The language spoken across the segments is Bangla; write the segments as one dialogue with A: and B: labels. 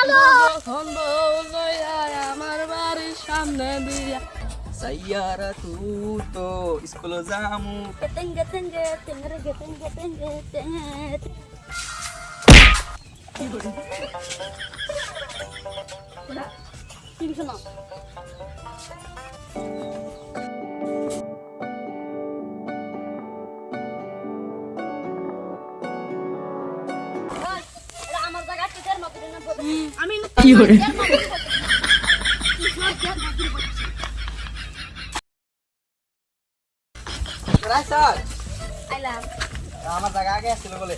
A: চালো
B: আমার বাড়ির সামনে দিয়া
C: সাইয়ারা তু তো স্কুল যামু।
A: তেঙ্গে তেঙ্গে তেঙ্গে তেঙ্গে তেঙ্গে তেঙ্গে কি শোনো আমার জায়গা
C: আগে আসছিল বলে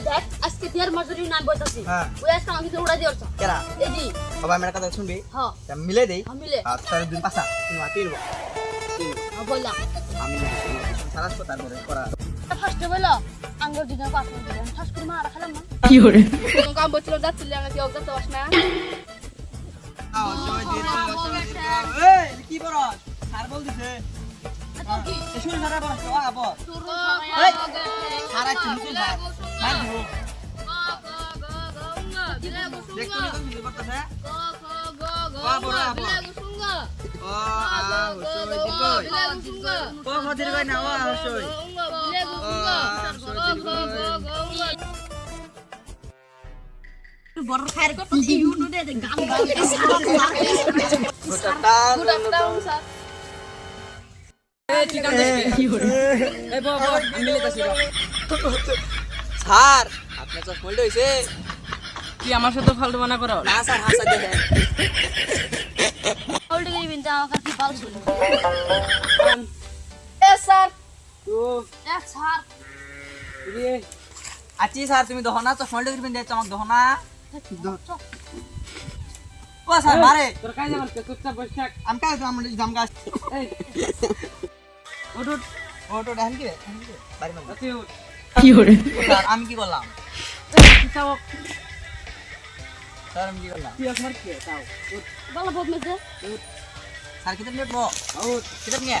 A: দেখ আজকে দেড় মজুরি নাম বলতাছি।
C: হ্যাঁ।
A: ওই আজকে আমাকে উড়া দিয়েছ
C: কেরা?
A: এই
C: বাবা আমার কথা শুনবি?
A: হ্যাঁ
C: তা মিলে দেই?
A: হ্যাঁ, মিলে।
C: আর তোর দিন পাসা তুমি মাতি নিব
A: হ্যাঁ,
C: আমি সারাস করা
A: ফার্স্টে বলল আঙ্গুর দিনে পাঁচ মিনিট দিলাম। ফার্স্ট করে মারা খেলাম না।
D: কি করে?
B: তোমাকে আমি বলছিলাম যাচ্ছিলি আমাকে কেউ যেতে পারছ না।
C: কি বড় স্যার বল দিছে সারা সারা কই? না
A: বড় খায়ের কথা দে গান গান
D: করে
C: স্যার আপনার চশমা হইছে।
B: কি আমার সাথে ফালতু বানা করো
C: না স্যার হাসা দেখেন
A: ওল্ড গেই বিনতে আমাকে কি পাল ছিল
B: এ স্যার
C: তো
A: স্যার।
B: রে
C: আচ্ছা স্যার তুমি দহনা চশমা দেখবেন দিয়ে চমক দহনা। ও স্যার মারে
B: তোর কাজ আমার চুপচাপ বসে থাক
C: আমি কাজ তো আমরা জাম গাছ।
B: এই। উঠ উঠ
C: ও তো দেখেন কি রে? বাড়ি মারবো।
B: যাচ্ছি উঠ
D: কি করে
C: স্যার আমি কি করলাম?
B: কি
C: স্যার আমি কি করলাম?
B: কি? আমার কি চাও উঠ
A: ভালো
C: স্যার কিতাব নিয়ে
B: উঠ
C: কিতাব নিয়ে।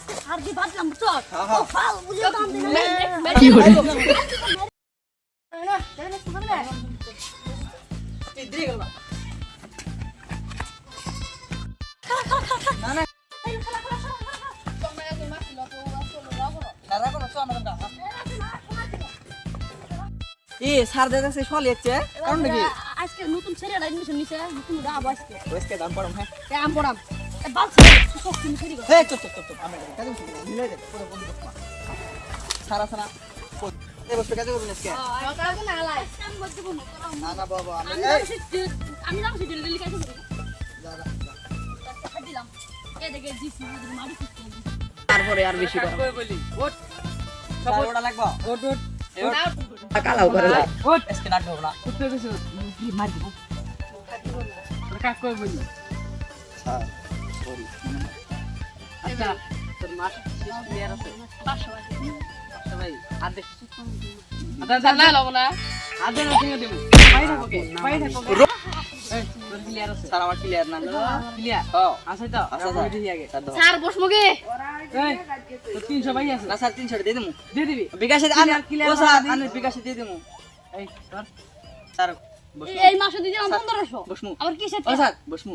A: আজকে সার দি বাদলাম তো। ও ফাল বুঝে দাম দিন
D: কি করে
C: তুই দিয়ে গেল না না চল এ স্যার দাদা সে সল কারণ নাকি?
A: আজকে নতুন ছেলে এডমিশন নিছে নতুন আজকে
C: দাম পড়ম হ্যাঁ।
A: আম পড়াম।
C: সারা সারা তারপরে আর বেশি কালাও করে মার দিব
B: কাক বলি?
C: স্যার সরি
B: আচ্ছা তোর মাস শেষ ক্লিয়ার আছে ভাই আর দেখ যা না লব না আর দেন সঙ্গে দেব পাই থাকো কে পাই থাকো কে এই তোর ক্লিয়ার আছে
C: স্যার আমার ক্লিয়ার না
B: ক্লিয়ার আছে তো
C: স্যার
B: দিই আগে
C: স্যার দাও
A: স্যার বসমগে
B: এই তোর 300 ভাই আছে
C: না স্যার 300 দিয়ে দেবো
B: দিয়ে দিবি
C: বিকাশে ও স্যার বিকাশে দিয়ে দেবো
B: এই
C: স্যার
A: এই মাসে দিদি আমার পনেরোশো
C: বসমু
A: আবার কিসে
C: স্যার বসমু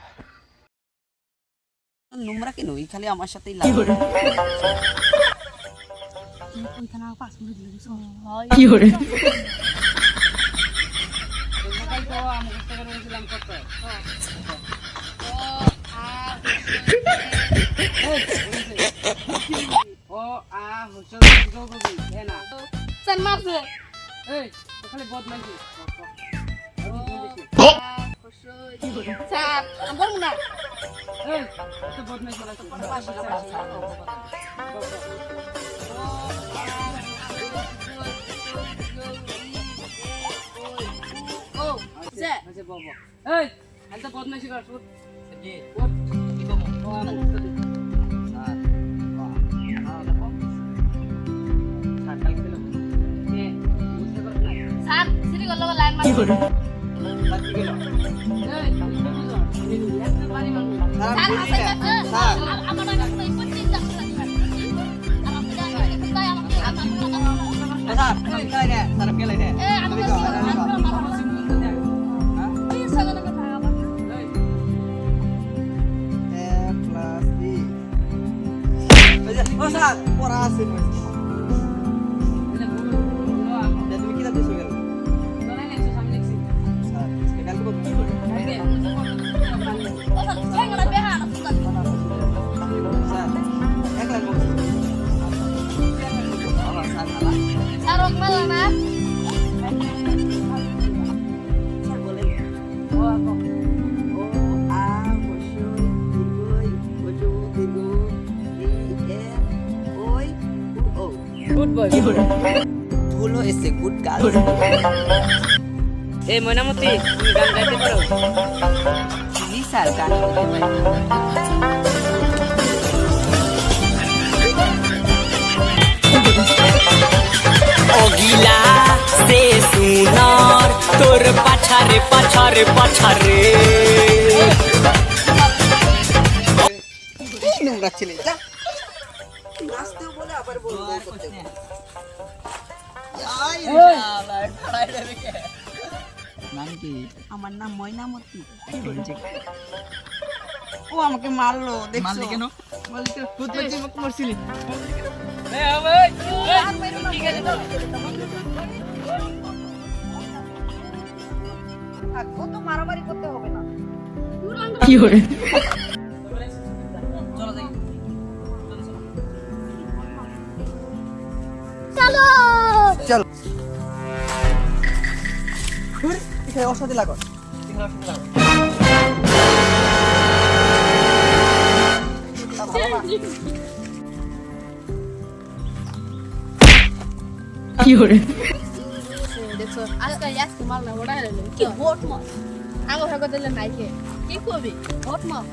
C: নোংরা কেন এই খালি আমার সাথেই লাগে
A: ওইখানে পাস করে দিলে হয়
D: কি
B: করে ও আ হচ্ছে না
A: চান মারছে
B: এই বদমাইছি
A: আমার মনে
B: লাগছে
A: ও
B: আচ্ছা কর শুট
C: কি
B: ওঠ
C: কি
B: আমার উঠতে বুঝতে পারছ না
A: স্যার সিরি গল্ল লাইন
C: গেল
B: এই তুমি তো বুঝো একটা বাড়ি মানুষ
C: স্যার
A: স্যার
C: বুঝি
A: হাসে
C: না ভুল হয়েছে গুড গার্ল।
B: এই ময়নামতি তুমি গান গাইতে পারো?
C: জি স্যার গান করতে পারি
E: অগিলা সে সুনার তোর পাছারে পাছারে পাছারে।
C: নোংরা ছেলে যা নাচতেও বলে আবার বলব করতে কি? আমার নাম ময়নামতি। ও আমাকে মারলো দেখছ? মারলি কেন? মারছিলি। কত মারামারি করতে হবে না।
D: কি hore
C: এখানে অসাধে লাগো এখানে অসাধে লাগো
D: কি hore
A: দেখছ আজকে আজকে মাল না ওটা হলো কি ভোট মার আগে ভাগ দিলে নাই কে? কি করবি ভোট মার